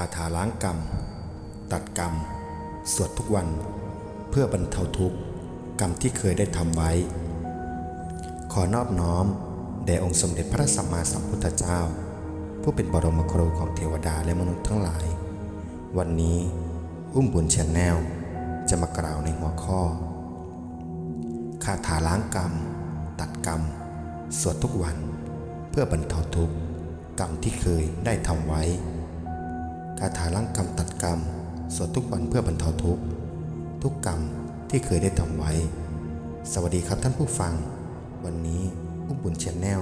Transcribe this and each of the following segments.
าถาล้างกรรม ตัดกรรม สวดทุกวันเพื่อบรรเทาทุกข์กรรมที่เคยได้ทำไว้ ขอนอบน้อมแด่องค์สมเด็จพระสัมมาสัมพุทธเจ้า ผู้เป็นบรมครูของเทวดาและมนุษย์ทั้งหลาย วันนี้อุ้มบุญแชนแนลจะมากล่าวในหัวข้อคาถาล้างกรรม ตัดกรรม สวดทุกวัน เพื่อบรรเทาทุกข์กรรมที่เคยได้ทำไว้ คาถาล้างกรรมตัดกรรม สวดทุกวันเพื่อบรรเทาทุกข์ทุกกรรมที่เคยได้ทำไว้ สวัสดีครับท่านผู้ฟัง วันนี้อุ้มบุญชแนล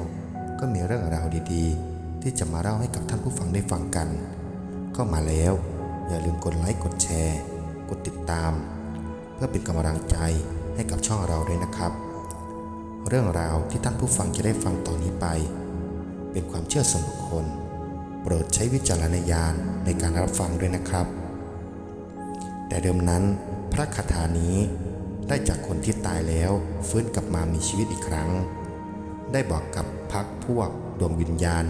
ก็มีเรื่องราวดีๆ ที่จะมาเล่าให้กับท่านผู้ฟังได้ฟังกัน ก็มาแล้ว อย่าลืมกดไลค์กดแชร์ กดติดตาม เพื่อเป็นกำลังใจให้กับช่องเราด้วยนะครับ เรื่องราวที่ท่านผู้ฟังจะได้ฟังต่อนนี้ไป เป็นความเชื่อส่วนบุคคล โปรดใช้วิจารณญาณในการรับฟังด้วยนะครับ แต่เดิมนั้นพระคาถานี้ได้จากคนที่ตายแล้วฟื้นกลับมามีชีวิตอีกครั้ง ได้บอกกับพักพวกดวงวิญญาณ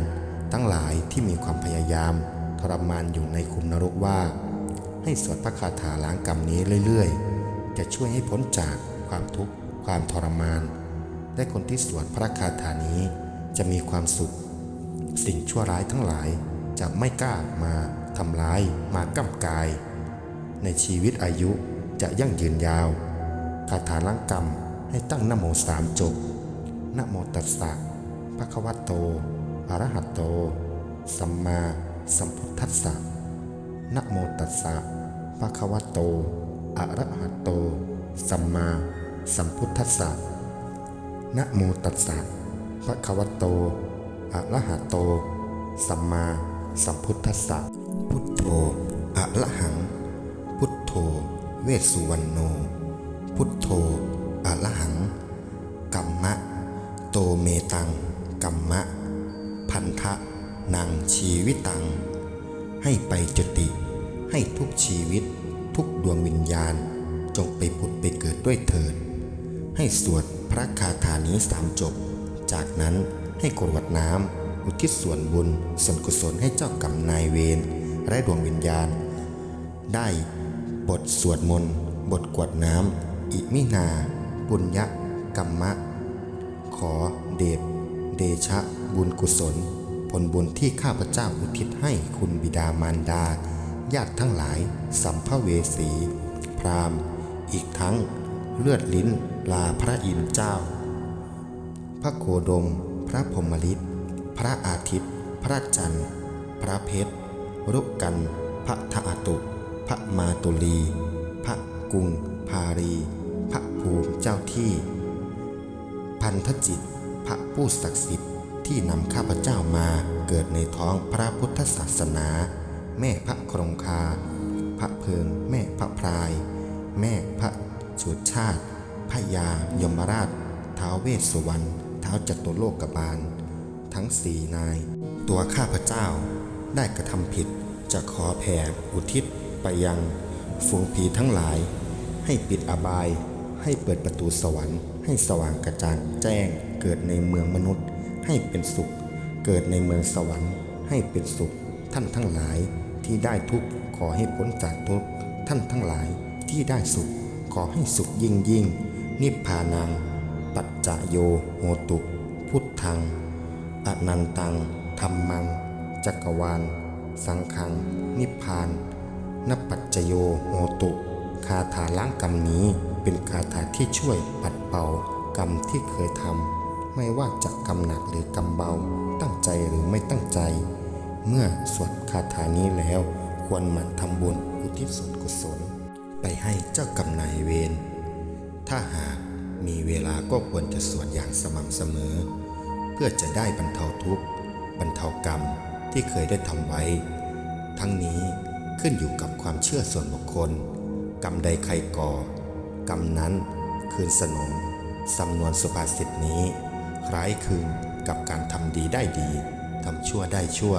ทั้งหลายที่มีความพยายามทรมานอยู่ในคุมนรกว่า ให้สวดพระคาถาล้างกรรมนี้เรื่อยๆ จะช่วยให้พ้นจากความทุกข์ความทรมาน และคนที่สวดพระคาถานี้จะมีความสุข สิ่งชั่วร้ายทั้งหลาย จะไม่กล้ามาทำร้ายมาก้ำกาย ในชีวิตอายุจะยั่งยืนยาวคาถาล้างกรรมให้ตั้งนโมสามจบนโมตัสสะภะคะวะโตอะระหะโต สัมมาสัมพุทธัสสะนะโมตัสสะภะคะวะโตอะระหะโต สัมมาสัมพุทธัสสะนะโมตัสสะภะคะวะโต อะระหะโต สัมมาสัมพุทธัสสะ พุทโธอะระหัง พุทโธ เวสสุวรรณโน พุทโธอะระหัง กัมมะ โตเมตัง กัมมะ พันธะนังชีวิตัง ให้ไปจติ ให้ทุกชีวิต ทุกดวงวิญญาณ จงไปผุดไปเกิดด้วยเถิด ให้สวดพระคาถานี้สามจบ จากนั้น ให้กรวดน้ำอุทิศส่วนบุญ ส่วนกุศลให้เจ้ากรรมนายเวรและดวงวิญญาณ ได้บทสวดมนต์บทกวดน้ำอิมินา ปุญญะกัมมะ ขอเดชเดชะบุญกุศล ผลบุญที่ข้าพเจ้าอุทิศให้คุณบิดามารดา ญาติทั้งหลาย สัมภเวสี พรามอีกทั้งเลือดลิ้นลาพระอินทร์เจ้า พระโคดม ระพรมลิตพระอาทิตย์ พระจันทร์ พระเพชรรุกกัน พระทาตุพระมาตุลี พระกุงพารี พระภูมิเจ้าที่ พันธจิต พระผู้ศักดิ์สิทธิ์ที่นำข้าพเจ้ามาเกิดในท้องพระพุทธศาสนา แม่พระครงคา พระเพิง แม่พระพราย แม่พระสุชาติพระยายมราชท้าวเวสสุวรรณ ท้าวจตุโลกบาล ทั้งสี่นาย ตัวข้าพเจ้าได้กระทำผิดจะขอแผ่อุทิศไปยังฝูงผีทั้งหลาย ให้ปิดอบาย ให้เปิดประตูสวรรค์ ให้สว่างกระจ่างแจ้ง เกิดในเมืองมนุษย์ ให้เป็นสุข เกิดในเมืองสวรรค์ ให้เป็นสุข ท่านทั้งหลายที่ได้ทุกข์ขอให้พ้นจากทุกข์ท่านทั้งหลายที่ได้สุขขอให้สุขยิ่งยิ่ง นิพพานัง ปัจจโยโหตุ พุทธัง อนันตังธรรมัง จักรวาล สังขัง นิพพานนปัจจโยโหตุ คาถาล้างกรรมนี้เป็นคาถาที่ช่วยปัดเป่ากรรมที่เคยทำไม่ว่าจะกรรมหนักหรือกรรมเบาตั้งใจหรือไม่ตั้งใจ เมื่อสวดคาถานี้แล้วควรหมั่นทำบุญอุทิศส่วนกุศล ไปให้เจ้ากรรมนายเวรถ้าหาก มีเวลาก็ควรจะสวดอย่างสม่ำเสมอ เพื่อจะได้บรรเทาทุกข์บรรเทากรรมที่เคยได้ทำไว้ ทั้งนี้ขึ้นอยู่กับความเชื่อส่วนบุคคล กรรมใดใครก่อ กรรมนั้นคืนสนองสำนวนสุภาษิตนี้ คล้ายคลึงกับการทำดีได้ดีทำชั่วได้ชั่ว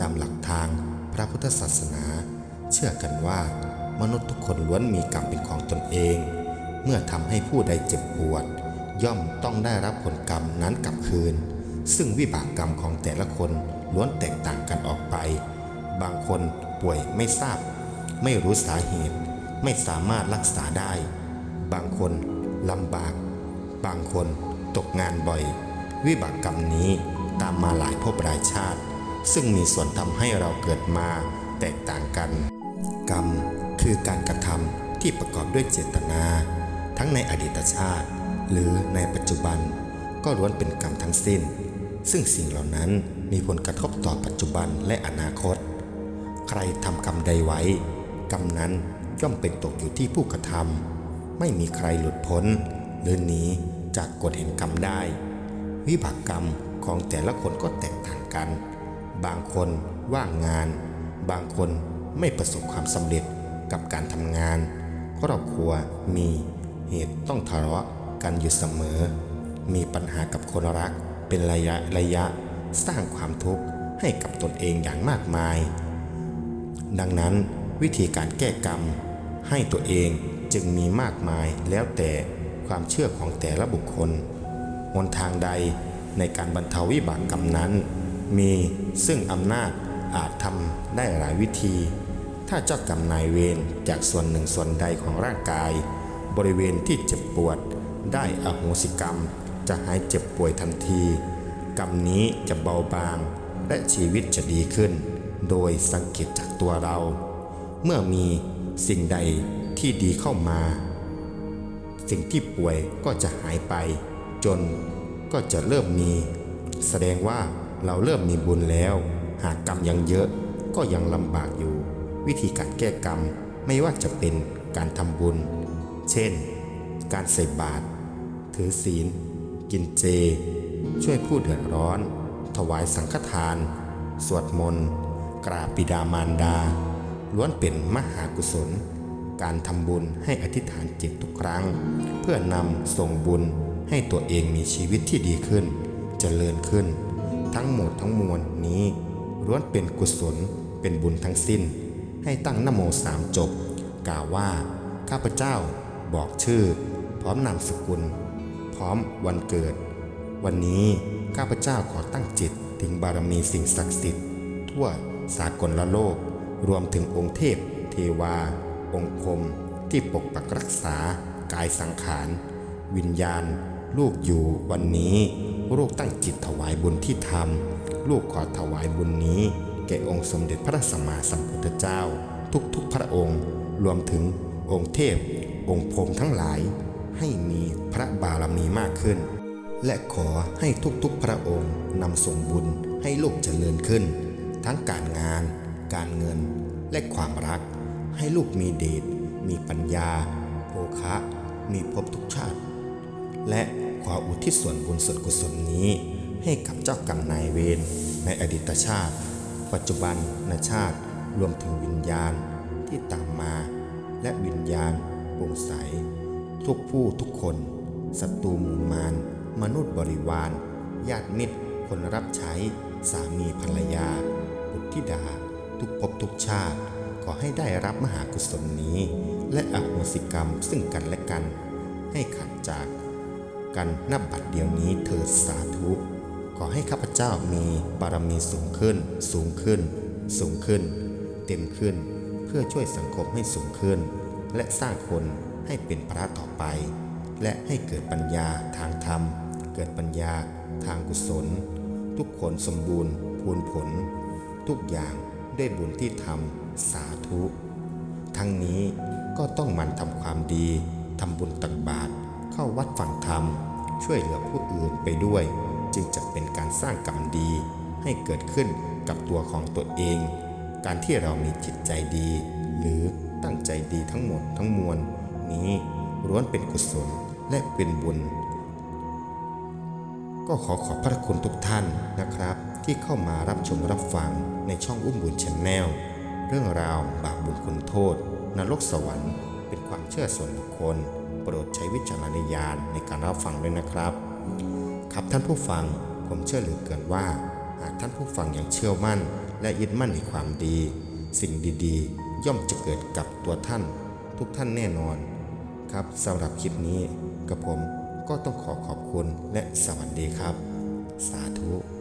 ตามหลักทางพระพุทธศาสนา เชื่อกันว่ามนุษย์ทุกคนล้วนมีกรรมเป็นของตนเอง เมื่อทำให้ผู้ใดเจ็บปวด ย่อมต้องได้รับผลกรรมนั้นกลับคืน ซึ่งวิบากกรรมของแต่ละคนล้วนแตกต่างกันออกไป บางคนป่วยไม่ทราบ ไม่รู้สาเหตุ ไม่สามารถรักษาได้ บางคนลำบาก บางคนตกงานบ่อย วิบากกรรมนี้ตามมาหลายภพหลายชาติ ซึ่งมีส่วนทำให้เราเกิดมาแตกต่างกัน กรรมคือการกระทำที่ประกอบด้วยเจตนา ทั้งในอดีตชาติ หรือในปัจจุบัน ก็ล้วนเป็นกรรมทั้งสิ้น ซึ่งสิ่งเหล่านั้นมีผลกระทบต่อปัจจุบันและอนาคต ใครทำกรรมใดไว้ กรรมนั้นย่อมเป็นตกอยู่ที่ผู้กระทำไม่มีใครหลุดพ้น หรือหนีจากกฎแห่งกรรมได้ วิบากกรรมของแต่ละคนก็แตกต่างกัน บางคนว่างงาน บางคนไม่ประสบความสำเร็จกับการทำงาน ครอบครัวมี เหตุต้องทะเลาะกันอยู่เสมอ มีปัญหากับคนรักเป็นระยะระยะสร้างความทุกข์ให้กับตนเองอย่างมากมาย ดังนั้นวิธีการแก้กรรม ให้ตัวเองจึงมีมากมายแล้วแต่ความเชื่อของแต่ละบุคคลหนทางใดในการบรรเทาวิบากกรรมนั้น มีซึ่งอำนาจอาจทำได้หลายวิธี ถ้าเจ้ากรรมนายเวรจากส่วนหนึ่งส่วนใดของร่างกาย บริเวณที่เจ็บปวด ได้อโหสิกรรม จะหายเจ็บป่วยทันที กรรมนี้จะเบาบาง และชีวิตจะดีขึ้น โดยสังเกตจากตัวเรา เมื่อมีสิ่งใดที่ดีเข้ามา สิ่งที่ป่วยก็จะหายไป จนก็จะเริ่มมี แสดงว่าเราเริ่มมีบุญแล้ว หากกรรมยังเยอะก็ยังลำบากอยู่ วิธีการแก้กรรมไม่ว่าจะเป็นการทำบุญ เช่น การใส่บาตรถือศีล กินเจ ช่วยผู้เดือดร้อน ถวายสังฆทาน สวดมนต์ กราบบิดามารดา ล้วนเป็นมหากุศล การทำบุญให้อธิษฐานจิตทุกครั้ง เพื่อนำส่งบุญให้ตัวเองมีชีวิตที่ดีขึ้นเจริญขึ้น ทั้งหมดทั้งมวลนี้ล้วนเป็นกุศลเป็นบุญทั้งสิ้น ให้ตั้งนโมสามจบ กล่าวว่า ข้าพเจ้า บอกชื่อ พร้อมนามสกุล พร้อมวันเกิด วันนี้ข้าพเจ้าขอตั้งจิตถึงบารมีสิ่งศักดิ์สิทธิ์ ทั่วสากลละโลก รวมถึงองค์เทพ เทวา องค์พรหมที่ปกปักรักษากายสังขาร วิญญาณ ลูกอยู่วันนี้ ลูกตั้งจิตถวายบุญที่ทำลูกขอถวายบุญนี้ แก่องค์สมเด็จพระสัมมาสัมพุทธเจ้า ทุกๆพระองค์ รวมถึงองค์เทพ องค์พรมทั้งหลาย ให้มีพระบารมีมากขึ้น และขอให้ทุกๆพระองค์นำส่งบุญให้ลูกเจริญขึ้น ทั้งการงาน การเงิน และความรัก ให้ลูกมีเดชมีปัญญาโภคะ มีภพทุกชาติ และขออุทิศส่วนบุญส่วนกุศลนี้ ให้กับเจ้ากรรมนายเวรในอดีตชาติ ปัจจุบันนชาติรวมถึงวิญญาณที่ตามมา และวิญญาณ โปร่งใส ทุกผู้ทุกคนศัตรูมูมารมนุษย์บริวาร ญาติมิตร คนรับใช้ สามีภรรยา บุตรธิดา ทุกภพทุกชาติ ขอให้ได้รับมหากุศลนี้ และอโหสิกรรมซึ่งกันและกัน ให้ขัดจากกันนับบัดเดียวนี้เถิดสาธุขอให้ข้าพเจ้ามีบารมีสูงขึ้น สูงขึ้น สูงขึ้น เต็มขึ้น เพื่อช่วยสังคมให้สูงขึ้น และสร้างคนให้เป็นพระต่อไป และให้เกิดปัญญาทางธรรม เกิดปัญญาทางกุศล ทุกคนสมบูรณ์พูนผล ทุกอย่างด้วยบุญที่ทำสาธุ ทั้งนี้ก็ต้องหมันทำความดีทำบุญตักบาตรเข้าวัดฟังธรรม ช่วยเหลือผู้อื่นไปด้วย จึงจะเป็นการสร้างกรรมดี ให้เกิดขึ้นกับตัวของตัวเอง การที่เรามีจิตใจดี หรือ ตั้งใจดีทั้งหมดทั้งมวล นี้ล้วนเป็นกุศลและเป็นบุญ ก็ขอขอบพระคุณทุกท่านนะครับ ที่เข้ามารับชมรับฟังในช่องอุ้มบุญชนแนลเรื่องราวบาปบุญคุณโทษ นรกสวรรค์ เป็นความเชื่อส่วนบุคคล โปรดใช้วิจารณญาณในการรับฟังด้วยนะครับ ครับท่านผู้ฟังผมเชื่อเหลือเกินว่า หากท่านผู้ฟังยังเชื่อมั่น และยึดมั่นในความดี สิ่งดีๆ ย่อมจะเกิดกับตัวท่าน ทุกท่านแน่นอน ครับสำหรับคลิปนี้กับผมก็ต้องขอขอบคุณและสวัสดีครับ สาธุ